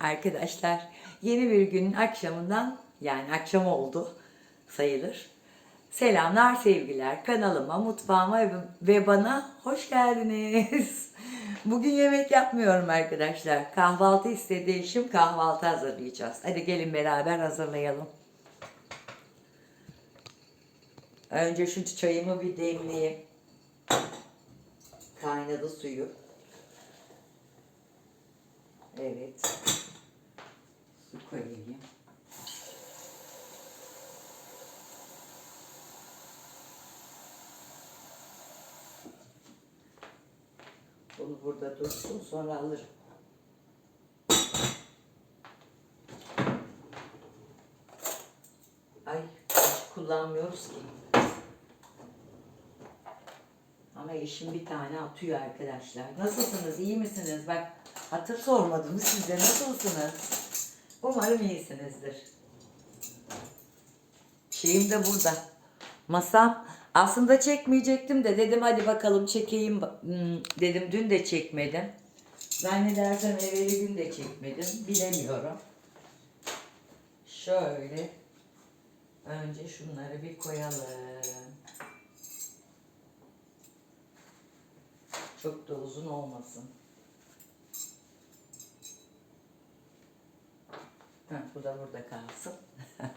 Arkadaşlar yeni bir günün akşamından yani akşam oldu sayılır. Selamlar sevgiler kanalıma mutfağıma ve- bana hoş geldiniz. Bugün yemek yapmıyorum arkadaşlar. Kahvaltı istedi eşim kahvaltı hazırlayacağız. Hadi gelin beraber hazırlayalım. Önce şu çayımı bir demleyeyim. Kaynadı suyu. Evet. Su koyayım. Bunu burada dursun sonra alırım. Ay hiç kullanmıyoruz ki. Ama eşim bir tane atıyor arkadaşlar. Nasılsınız? iyi misiniz? Bak hatır sormadım size. Nasılsınız? Umarım iyisinizdir. Şeyim de burada. Masam. Aslında çekmeyecektim de dedim hadi bakalım çekeyim. Hmm, Dedim dün de çekmedim. Ben ne dersem evveli gün de çekmedim. Bilemiyorum. Şöyle. Önce şunları bir koyalım. Çok da uzun olmasın. Heh, bu da burada kalsın.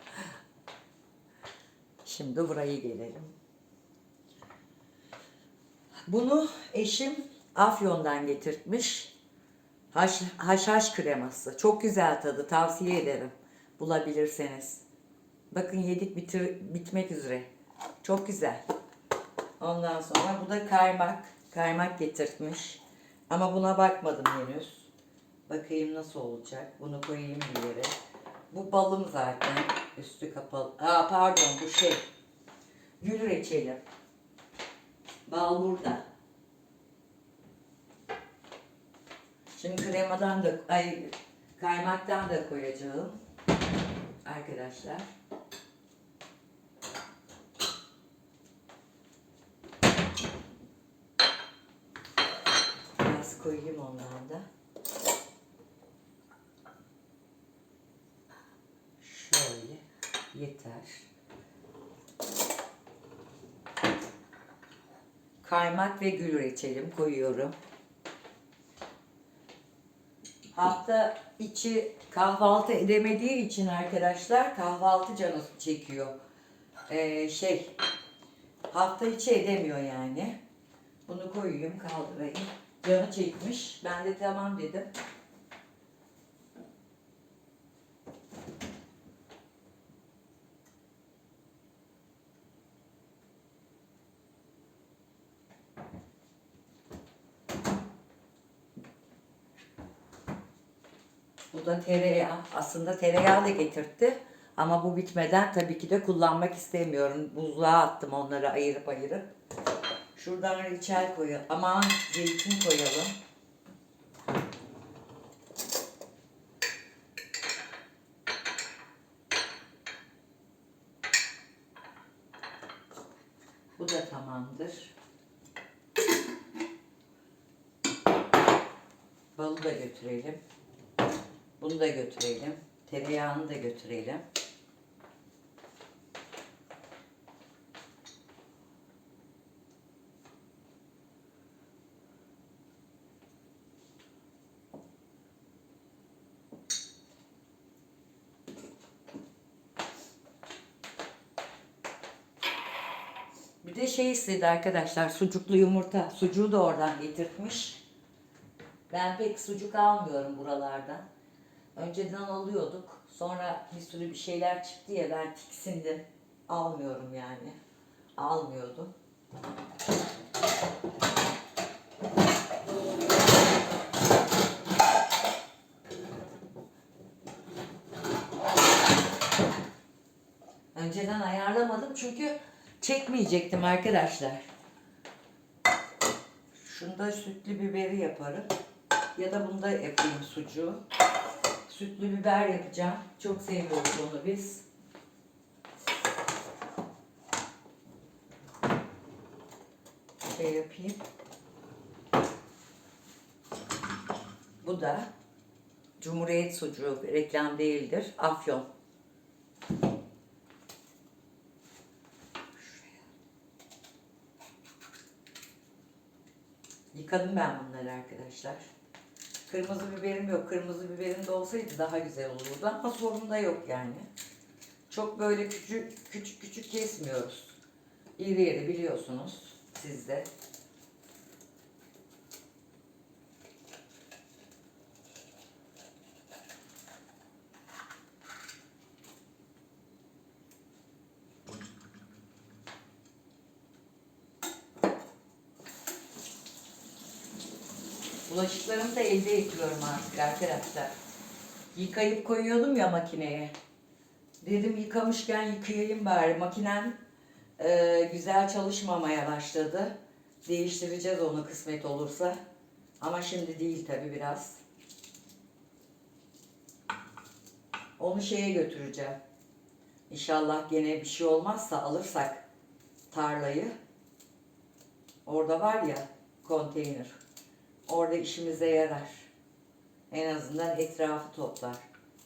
Şimdi burayı gelelim. Bunu eşim Afyon'dan getirtmiş. Haş, haşhaş kreması. Çok güzel tadı. Tavsiye ederim. Bulabilirseniz. Bakın yedik bitir, bitmek üzere. Çok güzel. Ondan sonra bu da kaymak. Kaymak getirtmiş. Ama buna bakmadım henüz. Bakayım nasıl olacak. Bunu koyayım bir yere. Bu balım zaten. Üstü kapalı. Aa pardon bu şey. Gül reçeli. Bal burada. Şimdi kremadan da ay kaymaktan da koyacağım. Arkadaşlar. Biraz koyayım ondan da. Şöyle yeter. Kaymak ve gül reçelim koyuyorum. Hafta içi kahvaltı edemediği için arkadaşlar kahvaltı canı çekiyor. Ee, şey hafta içi edemiyor yani. Bunu koyayım kaldırayım. Canı çekmiş. Ben de tamam dedim. Bu da tereyağı. Aslında tereyağı da getirtti. Ama bu bitmeden tabii ki de kullanmak istemiyorum. Buzluğa attım onları ayırıp ayırıp. Şuradan reçel koyalım. Aman zeytin koyalım. Bu da tamamdır. Balı da götürelim. Bunu da götürelim. Tereyağını da götürelim. Bir de şey istedi arkadaşlar sucuklu yumurta. Sucuğu da oradan getirtmiş. Ben pek sucuk almıyorum buralardan. Önceden alıyorduk. Sonra bir sürü bir şeyler çıktı ya ben tiksindim. Almıyorum yani. Almıyordum. Önceden ayarlamadım çünkü çekmeyecektim arkadaşlar. Şunda sütlü biberi yaparım. Ya da bunda yapayım sucuğu. Sütlü biber yapacağım. Çok seviyoruz onu biz. Şey yapayım. Bu da Cumhuriyet sucuğu reklam değildir. Afyon. Yıkadım ben bunları arkadaşlar. Kırmızı biberim yok. Kırmızı biberim de olsaydı daha güzel olurdu ama sorun da yok yani. Çok böyle küçük küçük küçük kesmiyoruz. İri iri biliyorsunuz siz de. Bulaşıklarımı da elde yıkıyorum artık arkadaşlar. Yıkayıp koyuyordum ya makineye. Dedim yıkamışken yıkayayım bari. Makinem e, güzel çalışmamaya başladı. Değiştireceğiz onu kısmet olursa. Ama şimdi değil tabi biraz. Onu şeye götüreceğim. İnşallah gene bir şey olmazsa alırsak tarlayı. Orada var ya konteyner. Orada işimize yarar. En azından etrafı toplar.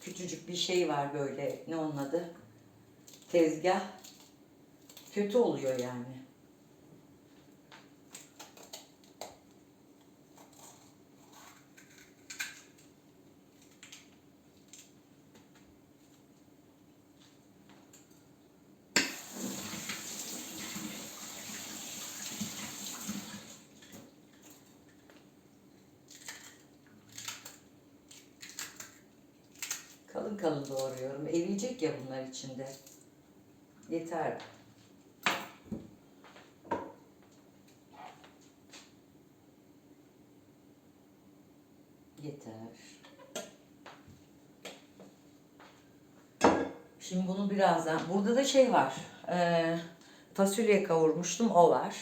Küçücük bir şey var böyle. Ne onun adı? Tezgah. Kötü oluyor yani. Kalın doğruyorum. Eriyecek ya bunlar içinde. Yeter. Yeter. Şimdi bunu birazdan... Burada da şey var. Ee, fasulye kavurmuştum. O var.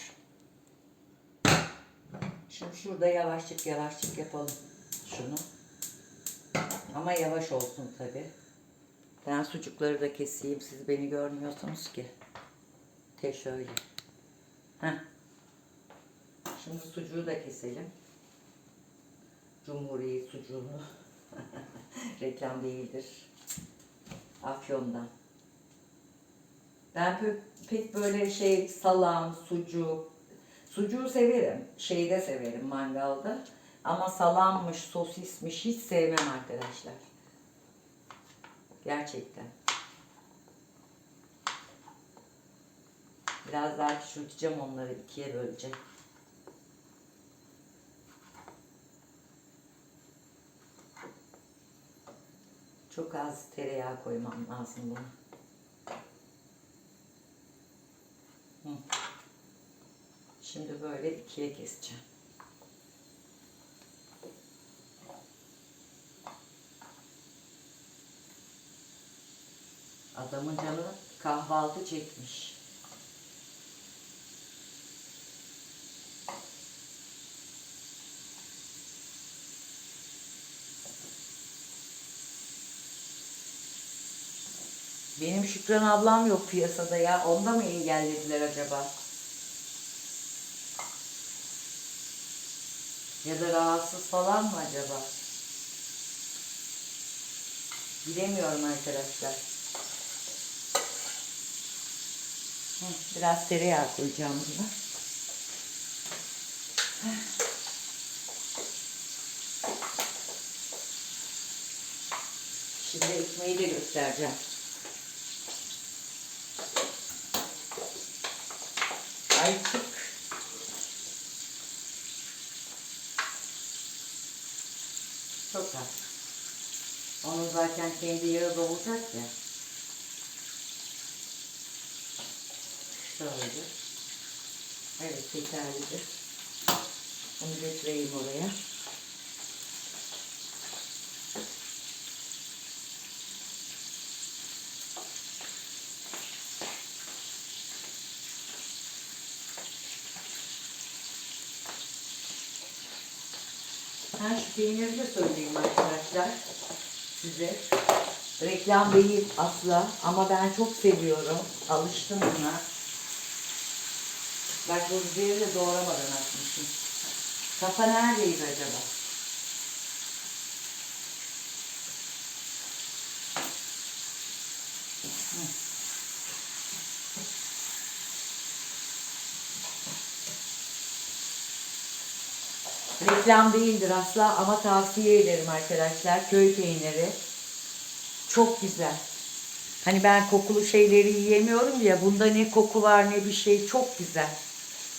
Şimdi şurada yavaşçık yavaşçık yapalım şunu. Ama yavaş olsun tabi. Ben sucukları da keseyim. Siz beni görmüyorsunuz ki. Te şöyle. Heh. Şimdi sucuğu da keselim. Cumhuriyet sucuğunu. Reklam değildir. Afyon'dan. Ben pek, pek böyle şey salam, sucuk, sucuğu severim. Şeyi de severim mangalda. Ama salammış, sosismiş hiç sevmem arkadaşlar. Gerçekten. Biraz daha küçülteceğim onları ikiye böleceğim. Çok az tereyağı koymam lazım buna. Şimdi böyle ikiye keseceğim. Adamın canı kahvaltı çekmiş. Benim Şükran ablam yok piyasada ya. Onda mı engellediler acaba? Ya da rahatsız falan mı acaba? Bilemiyorum arkadaşlar. Hı, Biraz tereyağı koyacağım buna. Şimdi ekmeği de göstereceğim. Ayçık. Çok az. Onun zaten kendi yağı da ya. Şöyle. Evet yeterlidir. Bunu götüreyim oraya. Ben şu peyniri de söyleyeyim arkadaşlar size. Reklam değil asla ama ben çok seviyorum. Alıştım buna. Bak bu biberi de doğramadan atmışım. Kafa neredeydi acaba? Reklam değildir asla ama tavsiye ederim arkadaşlar. Köy peyniri çok güzel. Hani ben kokulu şeyleri yiyemiyorum ya bunda ne koku var ne bir şey çok güzel.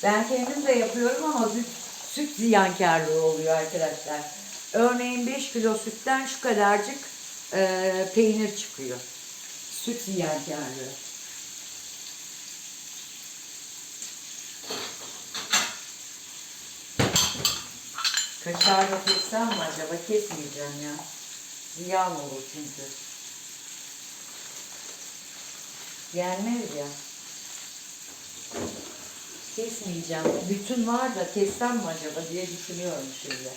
Ben kendim de yapıyorum ama süt, süt ziyankarlığı oluyor arkadaşlar. Örneğin 5 kilo sütten şu kadarcık e, peynir çıkıyor. Süt ziyankarlığı. Kaşarla kessem mi acaba? Kesmeyeceğim ya. Ziyan olur çünkü. Yenmez ya. Kesmeyeceğim. Bütün var da kessem mi acaba diye düşünüyorum şimdi.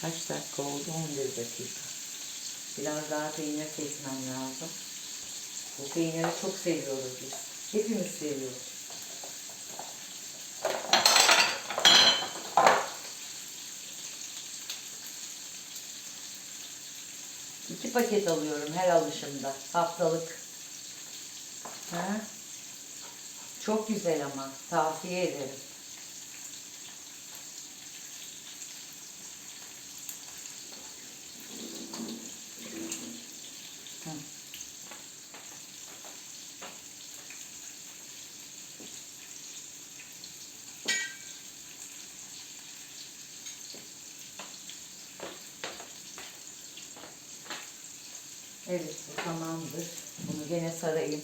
Kaç dakika oldu? 11 dakika. Biraz daha peynir kesmem lazım. Bu peyniri çok seviyoruz biz. Hepimiz seviyoruz. Paket alıyorum her alışımda. Haftalık. Ha? Çok güzel ama. Tavsiye ederim. Hı. Evet bu tamamdır. Bunu gene sarayım.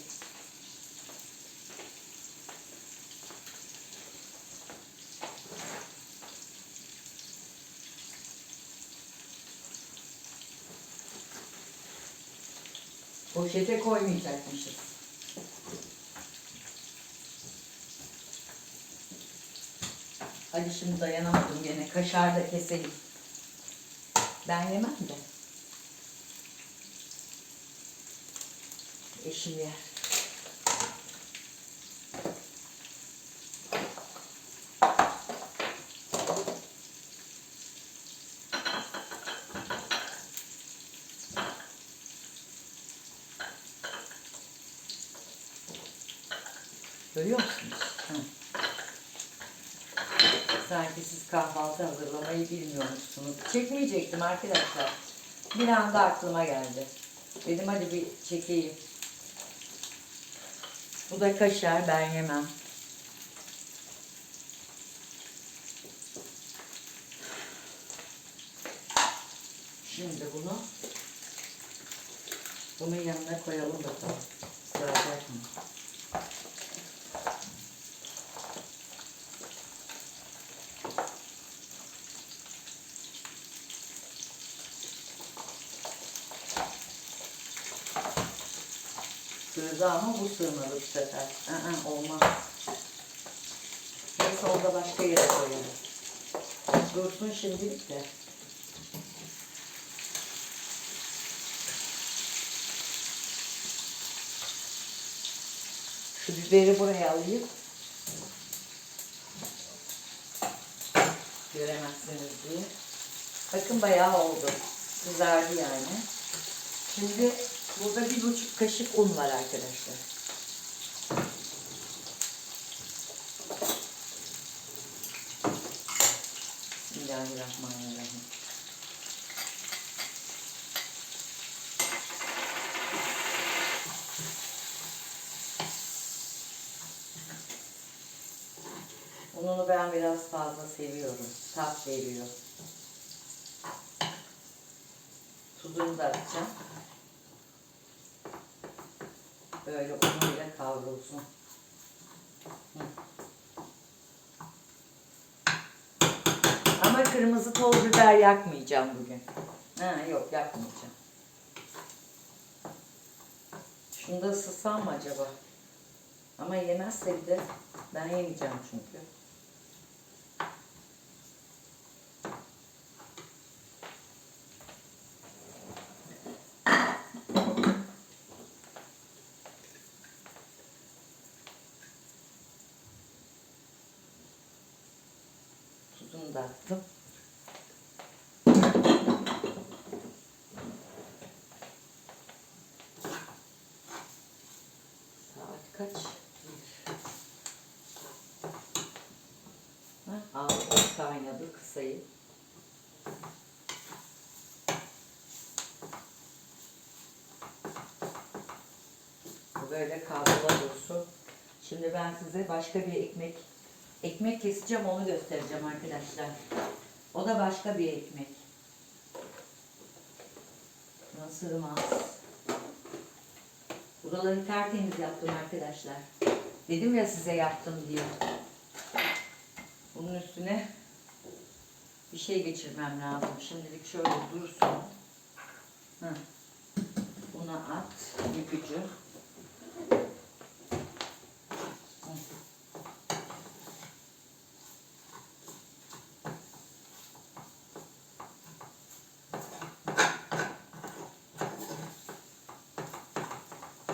Poşete koymayacakmışız. Hadi şimdi dayanamadım gene. Kaşar da keselim. Ben yemem de. Eşim yer. Görüyor musunuz? Hı. Sanki siz kahvaltı hazırlamayı bilmiyormuşsunuz. Çekmeyecektim arkadaşlar. Bir anda aklıma geldi. Dedim hadi bir çekeyim. Bu da kaşar ben yemem. Şimdi bunu bunun yanına koyalım bakalım. Sığacak mı? Sığdı ama bu sığmadı bu sefer. Aa, olmaz. Neyse orada başka yere koyalım. Dursun şimdilik de. Şu biberi buraya alayım. Göremezsiniz diye. Bakın bayağı oldu. Kızardı yani. Şimdi burada bir buçuk kaşık un var arkadaşlar. Bismillahirrahmanirrahim. Ununu ben biraz fazla seviyorum. Tat veriyor. Böyle unuyla kavrulsun. Hı. Ama kırmızı toz biber yakmayacağım bugün. Ha, yok yakmayacağım. Şunu da ısıtsam mı acaba? Ama yemezse bir de ben yemeyeceğim çünkü. kaç? Ha, kaynadı kısayı. Bu böyle kavrula dursun. Şimdi ben size başka bir ekmek ekmek keseceğim onu göstereceğim arkadaşlar. O da başka bir ekmek. Nasıl Nasılmaz. Buraları tertemiz yaptım arkadaşlar. Dedim ya size yaptım diye. Bunun üstüne bir şey geçirmem lazım. Şimdilik şöyle dursun. Buna at ipucu.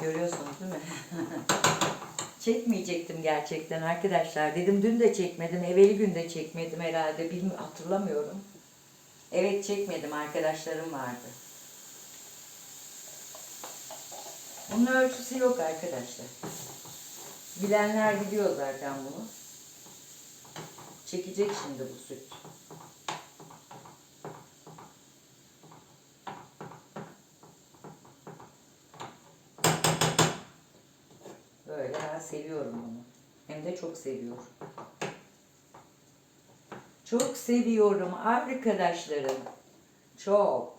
Görüyorsunuz değil mi? Çekmeyecektim gerçekten arkadaşlar. Dedim dün de çekmedim, evveli gün de çekmedim herhalde. Bilmiyorum, hatırlamıyorum. Evet çekmedim, arkadaşlarım vardı. Bunun ölçüsü yok arkadaşlar. Bilenler biliyor zaten bunu. Çekecek şimdi bu süt. Böyle ben seviyorum bunu. Çok seviyorum. Çok seviyorum arkadaşlarım. Çok.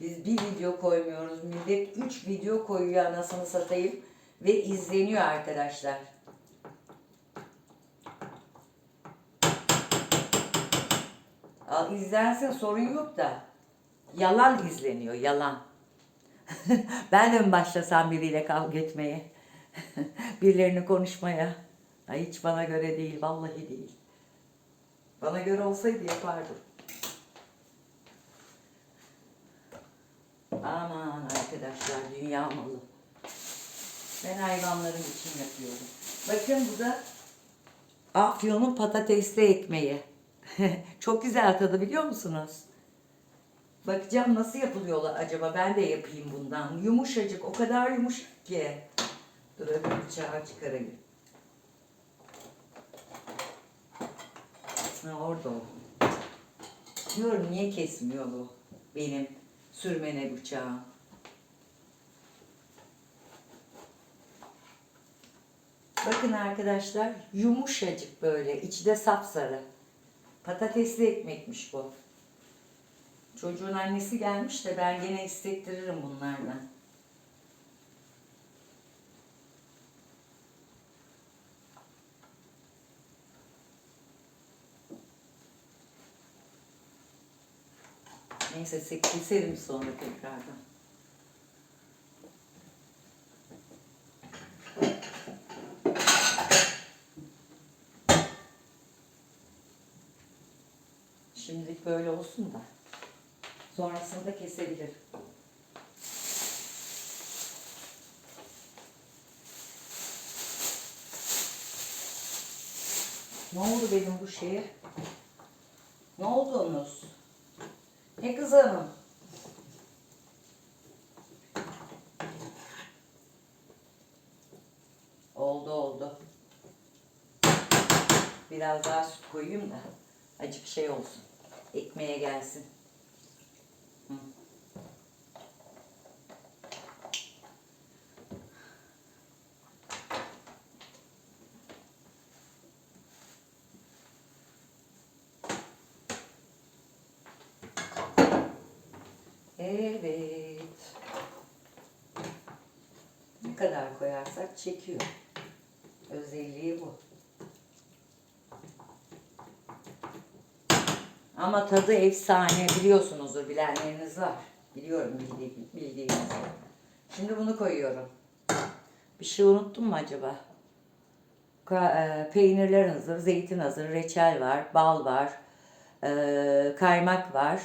Biz bir video koymuyoruz. Millet üç video koyuyor anasını satayım. Ve izleniyor arkadaşlar. Al, izlensin sorun yok da. Yalan izleniyor, yalan. ben de başlasam biriyle kavga etmeye? Birilerini konuşmaya? Ay hiç bana göre değil, vallahi değil. Bana göre olsaydı yapardım. Aman arkadaşlar dünya malı. Ben hayvanların için yapıyorum. Bakın bu da Afyon'un patatesli ekmeği. Çok güzel tadı biliyor musunuz? Bakacağım nasıl yapılıyorlar acaba ben de yapayım bundan. Yumuşacık o kadar yumuşak ki. Dur öbür bıçağı çıkarayım. Ha orada o. Diyorum niye kesmiyor bu benim sürmene bıçağım. Bakın arkadaşlar yumuşacık böyle içi de sapsarı. Patatesli ekmekmiş bu. Çocuğun annesi gelmiş de ben gene istektiririm bunlardan. Neyse se- keserim sonra tekrardan. Şimdilik böyle olsun da. Sonrasında kesebilir. Ne oldu benim bu şeye? Ne oldunuz? Ne kızarım? Oldu oldu. Biraz daha süt koyayım da acık şey olsun. Ekmeğe gelsin. Evet. Ne kadar koyarsak çekiyor. Özelliği bu. Ama tadı efsane biliyorsunuzdur bilenleriniz var. Biliyorum bildiğiniz. Şimdi bunu koyuyorum. Bir şey unuttum mu acaba? E, peynirler hazır, zeytin hazır, reçel var, bal var, e, kaymak var.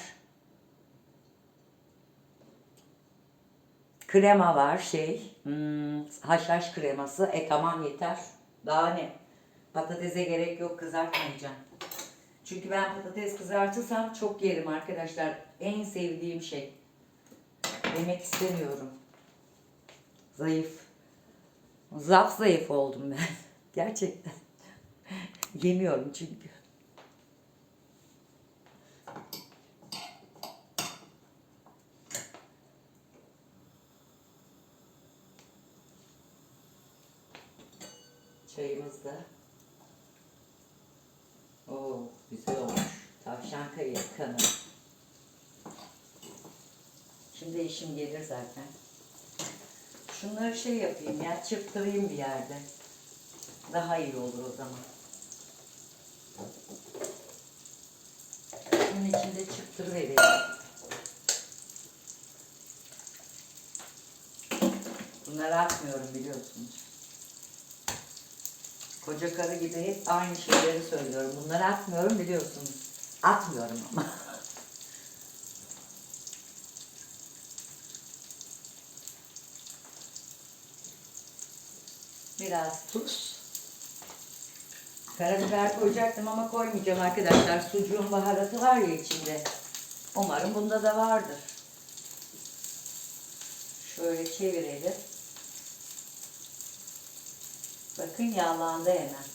Krema var şey, hmm, haşhaş kreması. E tamam yeter. Daha ne? Patatese gerek yok kızartmayacağım. Çünkü ben patates kızartırsam çok yerim arkadaşlar. En sevdiğim şey. Yemek istemiyorum. Zayıf. Zaf zayıf oldum ben. Gerçekten. Yemiyorum çünkü. Çayımız da. Oo, güzel olmuş. Tavşan kayı kanı. Şimdi işim gelir zaten. Şunları şey yapayım ya, çırptırayım bir yerde. Daha iyi olur o zaman. Bunun içinde çırptırıvereyim. Bunları atmıyorum biliyorsunuz. Koca karı gibi hep aynı şeyleri söylüyorum. Bunları atmıyorum biliyorsunuz. Atmıyorum ama. Biraz tuz. Karabiber koyacaktım ama koymayacağım arkadaşlar. Sucuğun baharatı var ya içinde. Umarım bunda da vardır. Şöyle çevirelim. Bakın yağlandı hemen.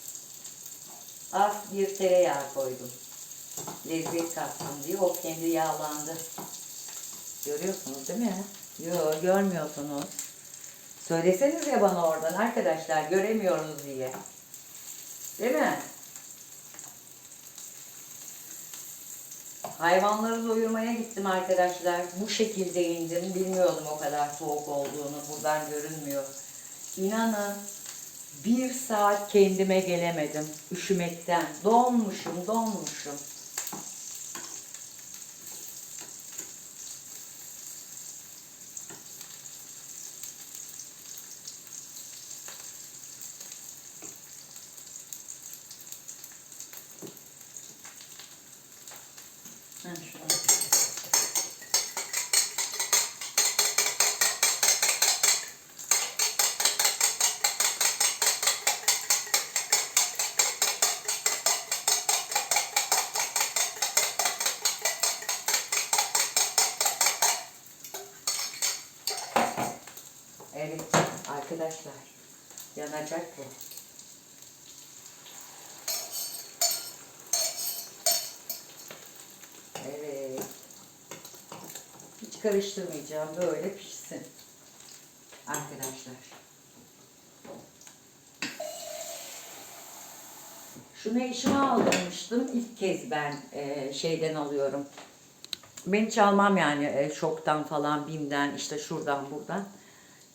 Az bir tereyağı koydum. Lezzet kattım diye o kendi yağlandı. Görüyorsunuz değil mi? Yok görmüyorsunuz. Söyleseniz ya bana oradan arkadaşlar göremiyoruz diye. Değil mi? Hayvanları doyurmaya gittim arkadaşlar. Bu şekilde indim. Bilmiyordum o kadar soğuk olduğunu. Buradan görünmüyor. İnanın bir saat kendime gelemedim üşümekten. Donmuşum, donmuşum. Ha, şunu. Evet arkadaşlar yanacak bu. Evet. Hiç karıştırmayacağım. Böyle pişsin. Arkadaşlar. Şunu eşime aldırmıştım. İlk kez ben e, şeyden alıyorum. Ben hiç almam yani e, şoktan falan, bimden, işte şuradan buradan.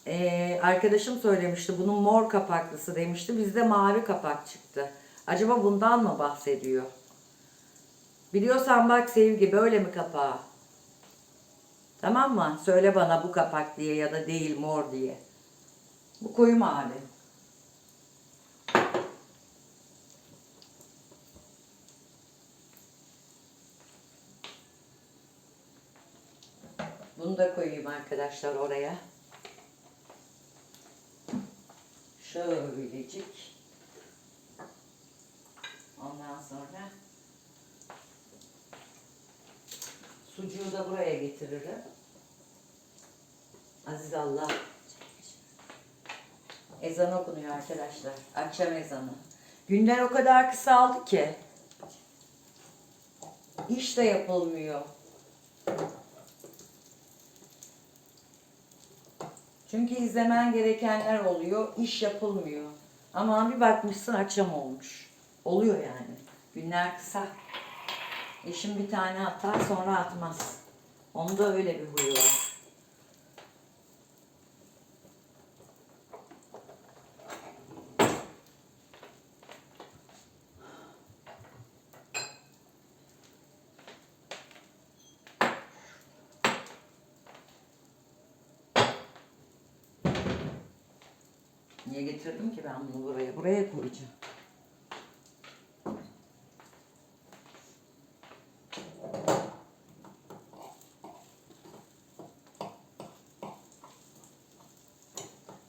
E, arkadaşım söylemişti bunun mor kapaklısı demişti. Bizde mavi kapak çıktı. Acaba bundan mı bahsediyor? Biliyorsan bak sevgi böyle mi kapağı? Tamam mı? Söyle bana bu kapak diye ya da değil mor diye. Bu koyu mavi. Bunu da koyayım arkadaşlar oraya. Şöylecik. Ondan sonra sucuğu da buraya getiririm. Aziz Allah. Ezan okunuyor arkadaşlar. Akşam ezanı. Günler o kadar kısaldı ki. İş de yapılmıyor. Çünkü izlemen gerekenler oluyor, iş yapılmıyor. Ama bir bakmışsın akşam olmuş. Oluyor yani. Günler kısa. Eşim bir tane atar sonra atmaz. Onda öyle bir huyu var. Niye getirdim ki ben bunu buraya? Buraya koyacağım.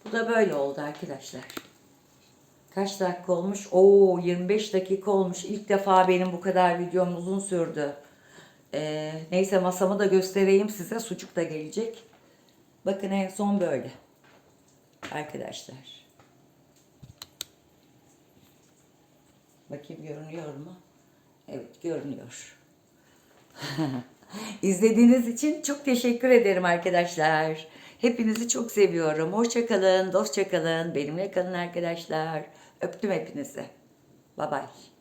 Bu da böyle oldu arkadaşlar. Kaç dakika olmuş? Oo 25 dakika olmuş. İlk defa benim bu kadar videom uzun sürdü. Ee, neyse masamı da göstereyim size. Sucuk da gelecek. Bakın en son böyle. Arkadaşlar. Bakayım görünüyor mu? Evet görünüyor. İzlediğiniz için çok teşekkür ederim arkadaşlar. Hepinizi çok seviyorum. Hoşça kalın, dostça kalın. Benimle kalın arkadaşlar. Öptüm hepinizi. Bye bye.